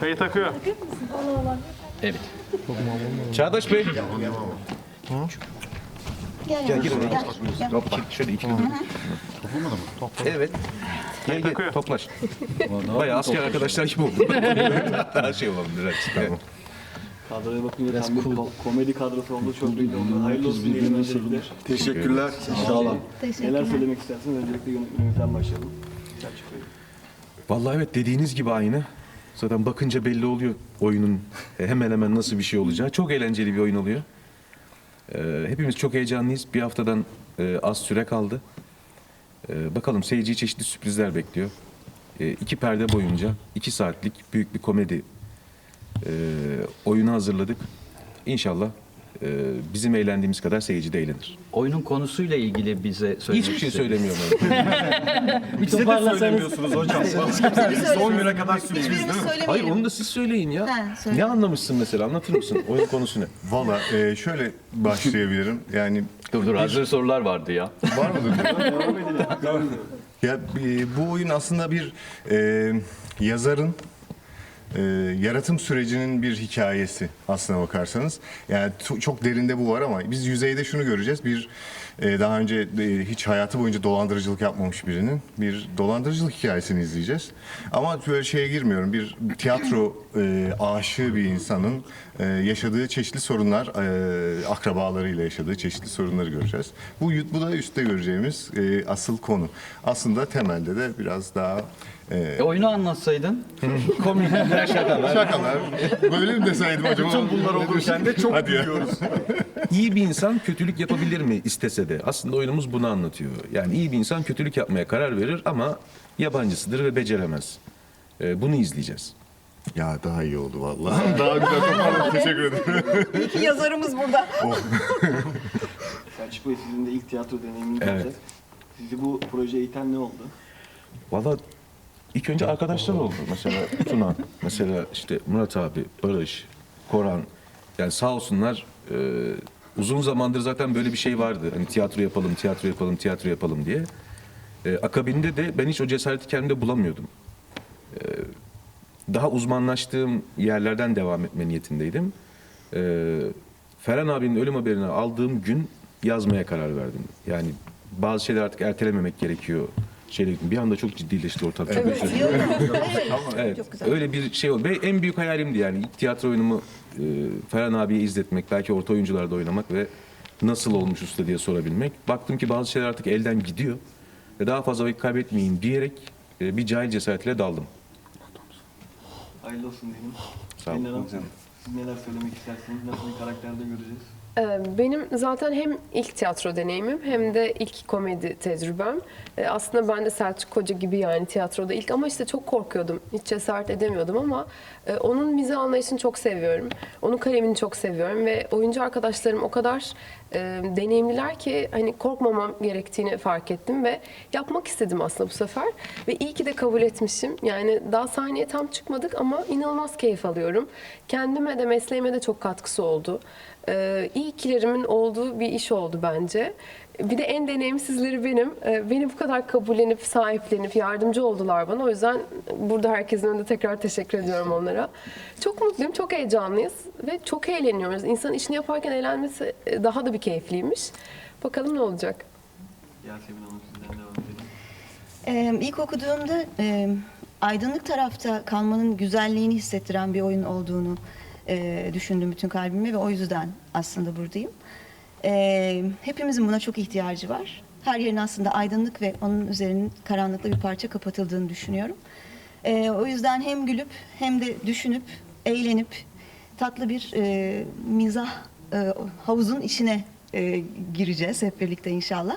Kayıt akıyor. Evet. Çağdaş Bey. Gel, Gel gel, gel. Hoppa şöyle iki Evet. Gel gel toplaş. Bayağı asker arkadaşlar gibi oldu. Daha şey olalım biraz. Tamam. Kadroya bakınca tam bir ko- komedi kadrosu oldu. Çok oldu. Hayırlı olsun diyelim öncelikle. Teşekkürler. Neler Teşekkürler. söylemek istersiniz? Öncelikle yönetmenimizden başlayalım. Selçuk Bey. Vallahi evet dediğiniz gibi aynı. Zaten bakınca belli oluyor oyunun hemen hemen nasıl bir şey olacağı. Çok eğlenceli bir oyun oluyor. Ee, hepimiz çok heyecanlıyız. Bir haftadan e, az süre kaldı. Ee, bakalım seyirciyi çeşitli sürprizler bekliyor. Ee, iki perde boyunca iki saatlik büyük bir komedi e, oyunu hazırladık. İnşallah e, bizim eğlendiğimiz kadar seyirci de eğlenir. Oyunun konusuyla ilgili bize söylemek Hiçbir şey istediğiniz- söylemiyorum. Bir toparlasanız. hocam. Son güne kadar sürpriz değil mi? Hayır onu da siz söyleyin ya. Ha, söyle. Ne anlamışsın mesela anlatır mısın? Oyun konusu ne? Valla e, şöyle başlayabilirim. Yani Dur dur hazır sorular vardı ya. var mıdır? Ya e, bu oyun aslında bir e, yazarın e, yaratım sürecinin bir hikayesi aslına bakarsanız. Yani çok derinde bu var ama biz yüzeyde şunu göreceğiz. Bir e, daha önce e, hiç hayatı boyunca dolandırıcılık yapmamış birinin bir dolandırıcılık hikayesini izleyeceğiz. Ama böyle şeye girmiyorum. Bir tiyatro e, aşığı bir insanın e, yaşadığı çeşitli sorunlar, e, akrabalarıyla yaşadığı çeşitli sorunları göreceğiz. Bu bu da üstte göreceğimiz e, asıl konu. Aslında temelde de biraz daha e, E, oyunu anlatsaydın. Komikler şakalar. Şakalar. Böyle mi deseydim acaba? Bütün bunlar olurken de çok biliyoruz. İyi bir insan kötülük yapabilir mi istese de? Aslında oyunumuz bunu anlatıyor. Yani iyi bir insan kötülük yapmaya karar verir ama yabancısıdır ve beceremez. Ee, bunu izleyeceğiz. Ya daha iyi oldu vallahi. daha güzel toparladın. Teşekkür ederim. İyi ki yazarımız burada. Selçuk Bey sizin de ilk tiyatro deneyiminiz Evet. olacak. Sizi bu projeye iten ne oldu? Valla ilk önce arkadaşlar oldu. Mesela Tuna, mesela işte Murat abi, Barış, Koran. Yani sağ olsunlar e, uzun zamandır zaten böyle bir şey vardı. Hani tiyatro yapalım, tiyatro yapalım, tiyatro yapalım diye. E, akabinde de ben hiç o cesareti kendimde bulamıyordum. E, daha uzmanlaştığım yerlerden devam etme niyetindeydim. E, Ferhan abinin ölüm haberini aldığım gün yazmaya karar verdim. Yani bazı şeyler artık ertelememek gerekiyor. Şeyle, bir anda çok ciddileşti ortalık. Çok dilerim. Evet, Çok güzel. öyle bir şey oldu. Ve en büyük hayalimdi yani ilk tiyatro oyunumu e, Ferhan abiye izletmek, belki orta oyuncularda oynamak ve nasıl olmuş usta diye sorabilmek. Baktım ki bazı şeyler artık elden gidiyor ve daha fazla vakit kaybetmeyeyim diyerek e, bir cahil cesaretiyle daldım. Hayırlı olsun diyelim. Sağ olun. Hanım, siz neler söylemek istersiniz? Nasıl bir karakterde göreceğiz? Ee, Benim zaten hem ilk tiyatro deneyimim hem de ilk komedi tecrübem. Ee, Aslında ben de Selçuk Koca gibi yani tiyatroda ilk ama işte çok korkuyordum. Hiç cesaret edemiyordum ama e, onun mizah anlayışını çok seviyorum. Onun kalemini çok seviyorum ve oyuncu arkadaşlarım o kadar e, deneyimliler ki hani korkmamam gerektiğini fark ettim ve yapmak istedim aslında bu sefer. Ve iyi ki de kabul etmişim. Yani daha sahneye tam çıkmadık ama inanılmaz keyif alıyorum. Kendime de mesleğime de çok katkısı oldu. Ee, iyi ikilerimin olduğu bir iş oldu bence. Bir de en deneyimsizleri benim. Ee, beni bu kadar kabullenip, sahiplenip, yardımcı oldular bana. O yüzden burada herkesin önünde tekrar teşekkür ediyorum onlara. Çok mutluyum, çok heyecanlıyız ve çok eğleniyoruz. İnsanın işini yaparken eğlenmesi e, daha da bir keyifliymiş. Bakalım ne olacak? Yasemin Hanım sizden devam edelim. Ee, ilk okuduğumda e, aydınlık tarafta kalmanın güzelliğini hissettiren bir oyun olduğunu e, düşündüm bütün kalbimle ve o yüzden aslında buradayım. Ee, hepimizin buna çok ihtiyacı var. Her yerin aslında aydınlık ve onun üzerinin karanlıkla bir parça kapatıldığını düşünüyorum. Ee, o yüzden hem gülüp hem de düşünüp, eğlenip tatlı bir e, mizah e, havuzun içine e, gireceğiz hep birlikte inşallah.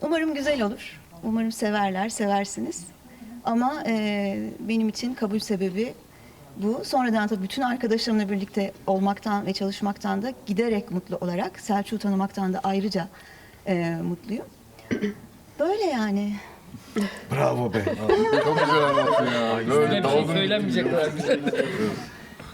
Umarım güzel olur. Umarım severler, seversiniz. Ama e, benim için kabul sebebi bu. Sonradan tabii bütün arkadaşlarımla birlikte olmaktan ve çalışmaktan da giderek mutlu olarak Selçuk'u tanımaktan da ayrıca e, mutluyum. Böyle yani. Bravo be. Çok güzel anlattın ya. Böyle bir şey söylenmeyecek kadar güzel.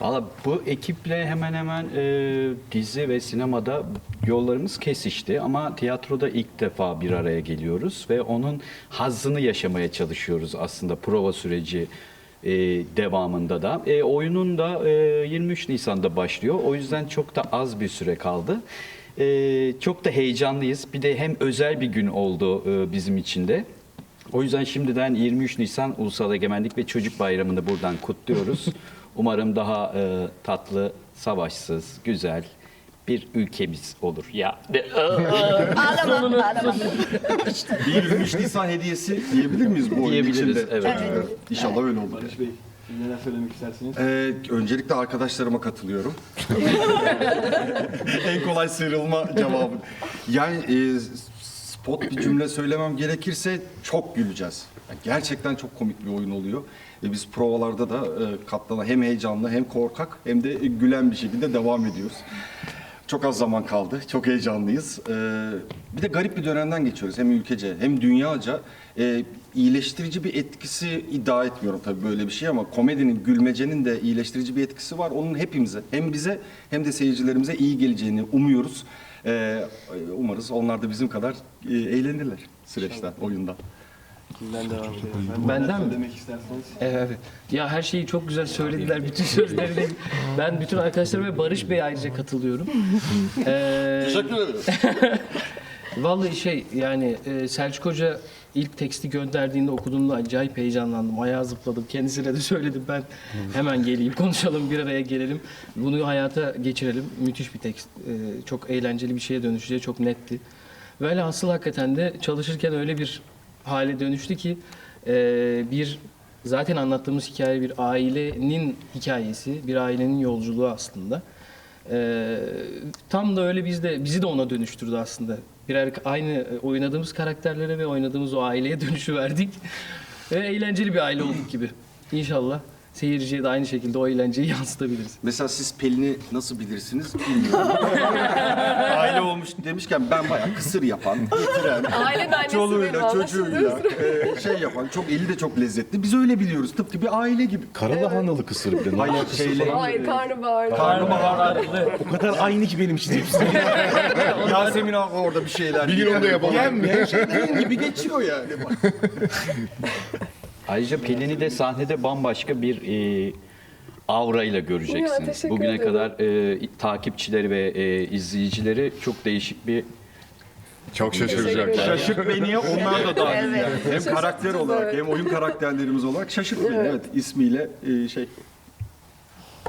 Valla bu ekiple hemen hemen e, dizi ve sinemada yollarımız kesişti ama tiyatroda ilk defa bir araya geliyoruz ve onun hazzını yaşamaya çalışıyoruz aslında prova süreci e, devamında da. E, oyunun da e, 23 Nisan'da başlıyor. O yüzden çok da az bir süre kaldı. E, çok da heyecanlıyız. Bir de hem özel bir gün oldu e, bizim için de. O yüzden şimdiden 23 Nisan Ulusal Egemenlik ve Çocuk Bayramı'nı buradan kutluyoruz. Umarım daha e, tatlı, savaşsız, güzel bir ülkemiz olur. Ya Ağlama, ağlama. Bir 23 Nisan hediyesi diyebilir miyiz bu oyun Diyebiliriz, içinde? evet. İnşallah öyle olur. Barış Bey, siz neler söylemek istersiniz? Ee, öncelikle arkadaşlarıma katılıyorum. en kolay sıyrılma cevabı. Yani e, spot bir cümle söylemem gerekirse çok güleceğiz. Yani Gerçekten çok komik bir oyun oluyor. E, biz provalarda da e, katlana hem heyecanlı hem korkak hem de gülen bir şekilde devam ediyoruz. Çok az zaman kaldı. Çok heyecanlıyız. Ee, bir de garip bir dönemden geçiyoruz. Hem ülkece hem dünyaca. Ee, iyileştirici bir etkisi iddia etmiyorum tabii böyle bir şey ama komedinin, gülmecenin de iyileştirici bir etkisi var. Onun hepimize, hem bize hem de seyircilerimize iyi geleceğini umuyoruz. Ee, umarız onlar da bizim kadar e, eğlenirler süreçten, oyunda. Kimden devam edelim? Benden mi? Söylemek isterseniz. Evet. Ya her şeyi çok güzel söylediler. Bütün sözlerini. Ben bütün arkadaşlarıma ve Barış Bey ayrıca katılıyorum. Ee, Teşekkür ederim. Vallahi şey yani e, Selçuk Hoca ilk teksti gönderdiğinde okuduğumda acayip heyecanlandım. Ayağa zıpladım. Kendisine de söyledim ben hemen geleyim konuşalım bir araya gelelim. Bunu hayata geçirelim. Müthiş bir tekst. E, çok eğlenceli bir şeye dönüşeceği çok netti. Velhasıl hakikaten de çalışırken öyle bir hale dönüştü ki e, bir zaten anlattığımız hikaye bir ailenin hikayesi, bir ailenin yolculuğu aslında. Ee, tam da öyle biz de bizi de ona dönüştürdü aslında. Birer aynı oynadığımız karakterlere ve oynadığımız o aileye dönüşü verdik. ve eğlenceli bir aile olduk gibi. İnşallah seyirciye de aynı şekilde o eğlenceyi yansıtabiliriz. Mesela siz Pelin'i nasıl bilirsiniz bilmiyorum. Aile olmuş demişken ben bayağı kısır yapan, getiren, Aile annesi çoluğuyla, çocuğuyla e, şey yapan, çok eli de çok lezzetli. Biz öyle biliyoruz. Tıpkı bir aile gibi. Karalahanalı kısır bir de. Hayır şeyle Hayır karnabahar. karnabahar o kadar aynı ki benim için hepsi. Yasemin abi orada bir şeyler. Bir gün onu yapalım. Yenmeyen şeylerin gibi geçiyor yani. Ayrıca Pelin'i de sahnede bambaşka bir e, aurayla Ya, göreceksiniz. teşekkür Bugüne ederim. kadar e, takipçileri ve e, izleyicileri çok değişik bir Çok şaşıracaklar. Şaşırt beni onlar da dahil yani. Hem karakter olarak evet. hem oyun karakterlerimiz olarak şaşırt beni. Evet ismiyle e, şey.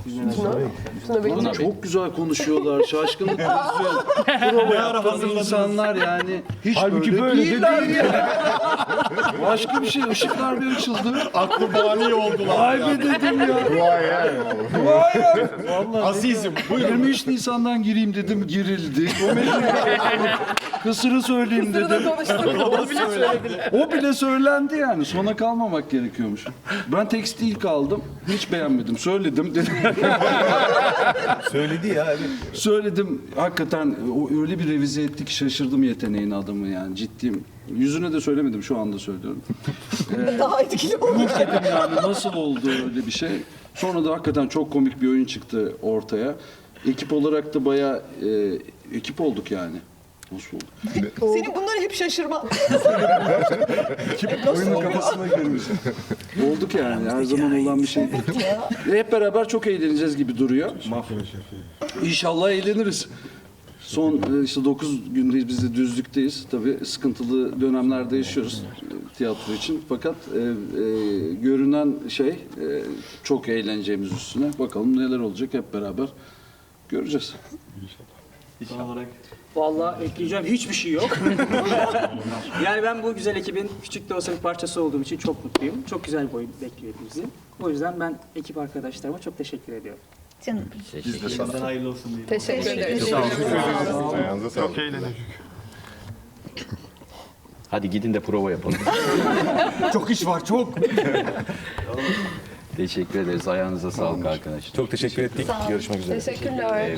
Tuna Bey. Tuna Bey. Çok güzel konuşuyorlar. Şaşkınlık bozuyor. Prova yapan insanlar yani. Hiç Halbuki böyle, böyle de değiller ya. Başka bir şey. Işıklar bir açıldı. Aklı bani oldular. Ay be dedim ya. Duaya. Vallahi Azizim. 23 Nisan'dan gireyim dedim. Girildi. Kısırı söyleyeyim dedim. Onu bile söylediler. O bile söylendi yani. Sona kalmamak gerekiyormuş. Ben teksti ilk aldım. Hiç beğenmedim. Söyledim dedim. Söyledi ya. Evet. Söyledim. Hakikaten o öyle bir revize ettik şaşırdım yeteneğin adamı yani ciddiyim. Yüzüne de söylemedim şu anda söylüyorum. Daha etkili oldu. Dedim yani nasıl oldu öyle bir şey. Sonra da hakikaten çok komik bir oyun çıktı ortaya. Ekip olarak da bayağı e, ekip olduk yani. Nasıl oldu? Senin bunları hep şaşırma. Oyunun kafasına girmiş. Olduk yani her zaman olan bir şey. Ve hep beraber çok eğleneceğiz gibi duruyor. İnşallah eğleniriz. Son e, işte 9 gündeyiz biz de düzlükteyiz. Tabii sıkıntılı dönemlerde yaşıyoruz e, tiyatro için. Fakat e, e, görünen şey e, çok eğleneceğimiz üstüne. Bakalım neler olacak hep beraber göreceğiz. Son olarak Vallahi ekleyeceğim hiçbir şey yok. yani ben bu güzel ekibin küçük de olsa bir parçası olduğum için çok mutluyum. Çok güzel bir oyun bekliyor hepimizi. O yüzden ben ekip arkadaşlarıma çok teşekkür ediyorum. Canım. şimdiden hayırlı olsun diyelim. Teşekkür ederim. Ayağınıza sağlık. hadi gidin de prova yapalım. Çok iş var çok. Teşekkür ederiz. Ayağınıza sağlık arkadaşlar. Çok teşekkür ettik. Görüşmek üzere. Teşekkürler.